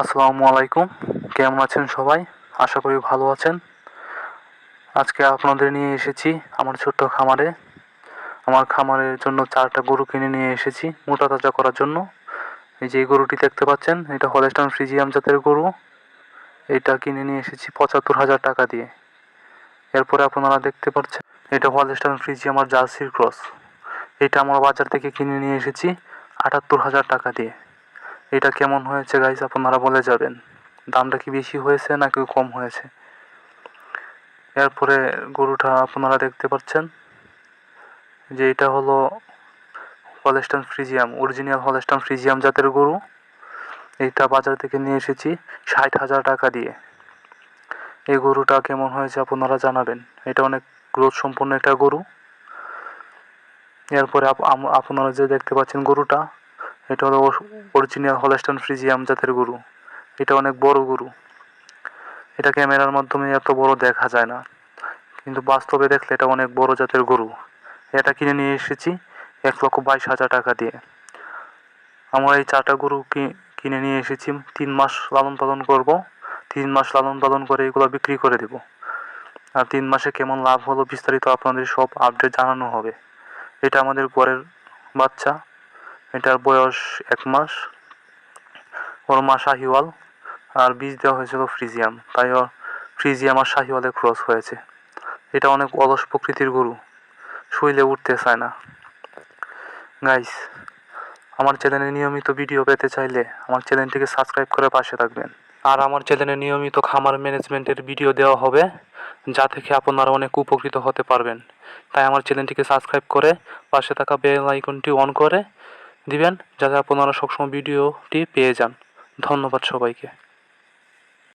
আসসালামু আলাইকুম। কেমন আছেন সবাই? আশা করি ভালো আছেন। আজকে আপনাদের নিয়ে এসেছি আমার ছোট্ট খামারে। আমার খামারের জন্য চারটা গরু কিনে নিয়ে এসেছি মোটা তাজা করার জন্য। এই যে গরুটি দেখতে পাচ্ছেন, এটা হলেস্টান ফ্রিজিয়াম জাতের গরু। এটা কিনে নিয়ে এসেছি পঁচাত্তর হাজার টাকা দিয়ে। এরপরে আপনারা দেখতে পাচ্ছেন, এটা হলেস্টান ফ্রিজিয়াম আর জার্সির ক্রস। এটা আমরা বাজার থেকে কিনে নিয়ে এসেছি আটাত্তর হাজার টাকা দিয়ে। এটা কেমন হয়েছে গাইজ আপনারা বলে যাবেন। দামটা কি বেশি হয়েছে নাকি কম হয়েছে? এরপরে গরুটা আপনারা দেখতে পাচ্ছেন যে এটা হলো হলেস্টান ফ্রিজিয়াম অরিজিনাল হলেস্টান ফ্রিজিয়াম জাতের গরু। এইটা বাজার থেকে নিয়ে এসেছি ষাট হাজার টাকা দিয়ে। এই গরুটা কেমন হয়েছে আপনারা জানাবেন। এটা অনেক গ্রোথ সম্পন্ন একটা গরু। এরপরে আপনারা যে দেখতে পাচ্ছেন গরুটা এটা হলো অরিজিনাল হলেস্টান ফ্রিজিয়াম জাতের গরু। এটা অনেক বড় গরু। এটা ক্যামেরার মাধ্যমে এত বড় দেখা যায় না। কিন্তু বাস্তবে দেখলে এটা অনেক বড় জাতের গরু। এটা কিনে নিয়ে এসেছি এক লক্ষ বাইশ হাজার টাকা দিয়ে। আমরা এই চারটা গরু কিনে নিয়ে এসেছি, তিন মাস লালন পালন করব। তিন মাস লালন পালন করে এগুলো বিক্রি করে দেব। আর তিন মাসে কেমন লাভ হলো বিস্তারিত আপনাদের সব আপডেট জানানো হবে। এটা আমাদের ঘরের বাচ্চা। এটার বয়স এক মাস। ওর মা শাহিওয়াল। আর বীজ দেওয়া হয়েছিল ফ্রিজিয়াম। তাই ওর ফ্রিজিয়াম আর শাহিওয়ালে ক্রস হয়েছে। এটা অনেক অলস প্রকৃতির গরু। শুইলে উঠতে চায় না। গাইস আমার চ্যানেলে নিয়মিত ভিডিও পেতে চাইলে আমার চ্যানেলটিকে সাবস্ক্রাইব করে পাশে থাকবেন। আর আমার চ্যানেলে নিয়মিত খামার ম্যানেজমেন্টের ভিডিও দেওয়া হবে, যা থেকে আপনারা অনেক উপকৃত হতে পারবেন। তাই আমার চ্যানেলটিকে সাবস্ক্রাইব করে পাশে থাকা বেল আইকনটি অন করে দিবেন। যাতে আপনারা সবসময় ভিডিওটি পেয়ে যান। ধন্যবাদ সবাইকে।